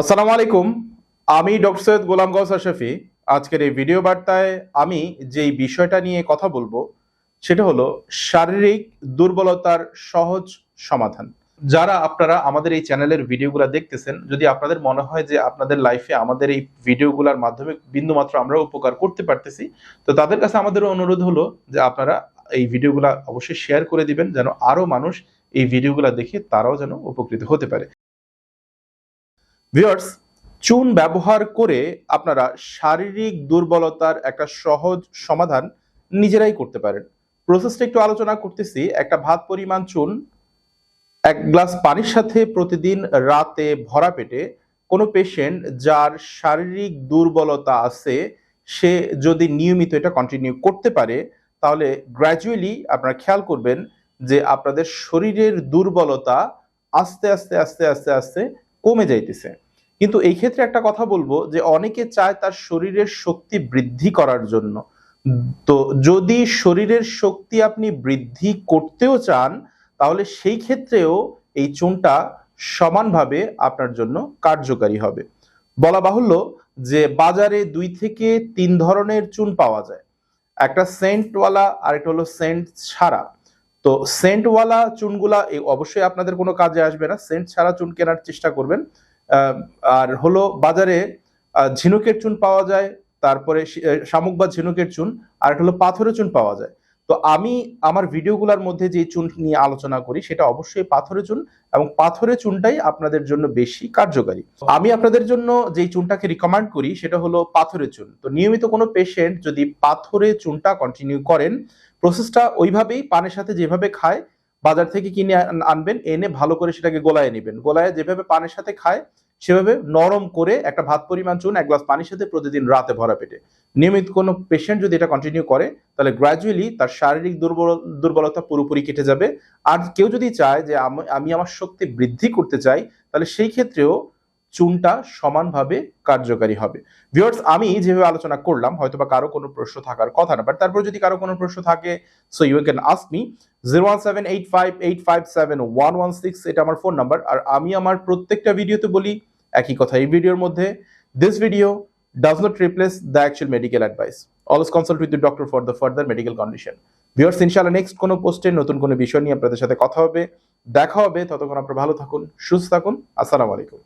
আসসালামু আলাইকুম, আমি ডক্টর সৈয়দ গোলাম গৌস আশরাফি আজকের এই ভিডিও বার্তায় আমি যেই বিষয়টা নিয়ে কথা বলব, সেটা হলো শারীরিক দুর্বলতার সহজ সমাধান। যারা আপনারা আমাদের এই চ্যানেলের ভিডিওগুলো দেখতেছেন, যদি আপনাদের মনে হয় যে আপনাদের লাইফে আমাদের এই ভিডিওগুলোর মাধ্যমে বিন্দুমাত্র আমরা উপকার করতে পারতেছি, তো তাদের কাছে আমাদের অনুরোধ হলো যে আপনারা এই ভিডিওগুলো অবশ্যই শেয়ার করে দিবেন, যেন আরও মানুষ এই ভিডিওগুলো দেখে তারাও যেন উপকৃত হতে পারে। ভিউয়ার্স চুন ব্যবহার করে আপনারা শারীরিক দুর্বলতার একটা সহজ সমাধান নিজেরাই করতে পারেন। প্রসেসটা একটু আলোচনা করতেছি। একটা ভাত পরিমাণ চুন, এক গ্লাস পানির সাথে প্রতিদিন রাতে ভরা পেটে কোনো পেশেন্ট যার শারীরিক দুর্বলতা আছে, সে যদি নিয়মিত এটা কন্টিনিউ করতে পারে, তাহলে গ্র্যাজুয়ালি আপনারা খেয়াল করবেন যে আপনাদের শরীরের দুর্বলতা আস্তে আস্তে আস্তে আস্তে আস্তে কমে যাইতেছে। কিন্তু এই ক্ষেত্রে একটা কথা বলব যে, অনেকে চায় তার শরীরের শক্তি বৃদ্ধি করার জন্য। তো যদি শরীরের শক্তি আপনি বৃদ্ধি করতেও চান, তাহলে সেই ক্ষেত্রেও এই চুনটা সমানভাবে আপনার জন্য কার্যকারী হবে। বলা বাহুল্য যে, বাজারে দুই থেকে তিন ধরনের চুন পাওয়া যায়। একটা সেন্টওয়ালা আর একটা হলো সেন্ট ছাড়া তো সেন্টওয়ালা চুনগুলা এই অবশ্যই আপনাদের কোনো কাজে আসবে না। সেন্ট ছাড়া চুন কেনার চেষ্টা করবেন। আর হলো বাজারে ঝিনুকের চুন পাওয়া যায়, তারপরে শামুক বা ঝিনুকের চুন, আর একটা হলো পাথরের চুন পাওয়া যায়। তো আমি আমার ভিডিওগুলোর মধ্যে যে চুন নিয়ে আলোচনা করি, সেটা অবশ্যই পাথরের চুন এবং পাথরের চুনটাই আপনাদের জন্য বেশি কার্যকারী। আমি আপনাদের জন্য যেই চুনটাকে রিকমেন্ড করি, সেটা হলো পাথরের চুন। তো নিয়মিত কোনো পেশেন্ট যদি পাথরের চুনটা কন্টিনিউ করেন প্রসেসটা ওইভাবেই পানের সাথে যেভাবে খায়, বাজার থেকে কিনে আনবেন, এনে ভালো করে সেটাকে গোলায় নেবেন। গোলায় যেভাবে পানের সাথে খায় সেভাবে নরম করে একটা ভাত পরিমাণ চুন, এক গ্লাস পানির সাথে প্রতিদিন রাতে ভরা পেটে। নিয়মিত কোনো পেশেন্ট যদি এটা কন্টিনিউ করে, তাহলে গ্র্যাজুয়ালি তার শারীরিক দুর্বল, দুর্বলতা পুরোপুরি কেটে যাবে। আর কেউ যদি চায় যে আমি আমার শক্তি বৃদ্ধি করতে চাই, তাহলে সেই ক্ষেত্রেও চুনটা সমানভাবে কার্যকারী হবে। ভিউয়ার্স আমি যেভাবে আলোচনা করলাম হয়তো বা কারও কোনো প্রশ্ন থাকার কথা না বাট তারপর যদি কারও কোনো প্রশ্ন থাকে so you can ask me zero one seven eight five eight five seven one one six এটা আমার ফোন নাম্বার আর আমি আমার প্রত্যেকটা ভিডিওতে বলি, একই কথা এই ভিডিওর মধ্যে this video does not replace the actual medical advice always consult with the doctor for the further medical condition viewers ইনশাআল্লাহ নেক্সট কোনো পোস্টে নতুন কোনো বিষয় নিয়ে আপনাদের সাথে কথা হবে, দেখা হবে, ততক্ষণ আপনারা ভালো থাকুন, সুস্থ থাকুন, আসসালামু আলাইকুম।